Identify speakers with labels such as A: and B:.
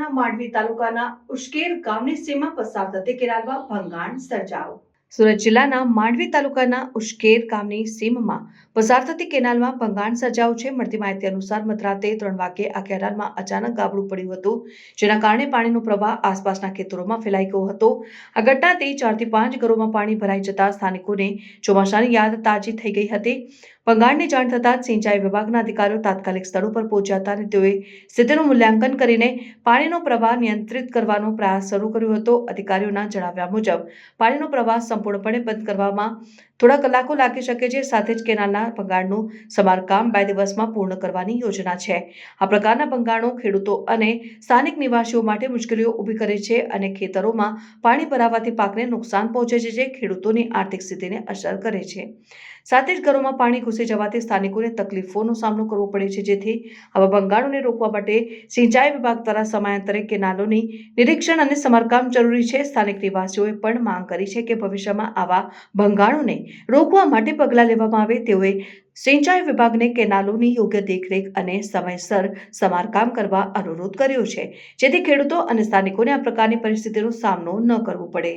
A: જિલ્લાના માંડવી તાલુકાના ઉશ્કેર ગામની સીમા પસાર થતી કેનાલમાં ભંગાણ સર્જાયો. સુરત જિલ્લાના માંડવી તાલુકાના ઉશ્કેર ગામની સીમમાં પસાર થતી કેનાલમાં ભંગાણ સર્જાયું છે. મળતી માહિતી અનુસાર મધરાતે ત્રણ વાગે આ કેનાલમાં અચાનક ગાબડું પડ્યું હતું, જેના કારણે પાણીનો પ્રવાહ આસપાસના ખેતરોમાં ફેલાઈ ગયો હતો. આ ઘટનાથી ચારથી પાંચ ઘરોમાં પાણી ભરાઈ જતા સ્થાનિકોને ચોમાસાની યાદ તાજી થઈ ગઈ હતી. ભંગાણની જાણ થતાં જ સિંચાઈ વિભાગના અધિકારીઓ તાત્કાલિક સ્થળ ઉપર પહોંચ્યા હતા અને તેઓએ સ્થિતિનું મૂલ્યાંકન કરીને પાણીનો પ્રવાહ નિયંત્રિત કરવાનો પ્રયાસ શરૂ કર્યો હતો. અધિકારીઓના જણાવ્યા મુજબ, પાણીનો પ્રવાહ સંપૂર્ણપણે બંધ કરવામાં થોડા કલાકો લાગી શકે છે, સાથે જ કેનાલના ભંગાણનું સમારકામ બે દિવસમાં પૂર્ણ કરવાની યોજના છે. આ પ્રકારના ભંગાણો ખેડૂતો અને સ્થાનિક નિવાસીઓ માટે મુશ્કેલીઓ ઊભી કરે છે અને ખેતરોમાં પાણી ભરાવાથી પાકને નુકસાન પહોંચે છે, જે ખેડૂતોની આર્થિક સ્થિતિને અસર કરે છે. સાથે જ ઘરોમાં પાણી ઘૂસી જવાથી સ્થાનિકોને તકલીફોનો સામનો કરવો પડે છે, જેથી આવા ભંગાણોને રોકવા માટે સિંચાઈ વિભાગ દ્વારા સમયાંતરે કેનાલોની નિરીક્ષણ અને સમારકામ જરૂરી છે. સ્થાનિક નિવાસીઓએ પણ માંગ કરી છે કે ભવિષ્યમાં આવા ભંગાણોને રોકવા માટે પગલાં લેવામાં આવે તેઓએ સિંચાઈ વિભાગને કેનાલોની યોગ્ય દેખરેખ અને સમયસર સમારકામ કરવા અનુરોધ કર્યો છે. જેથી ખેડૂતો અને સ્થાનિકોને આ પ્રકારની પરિસ્થિતિનો સામનો ન કરવો પડે.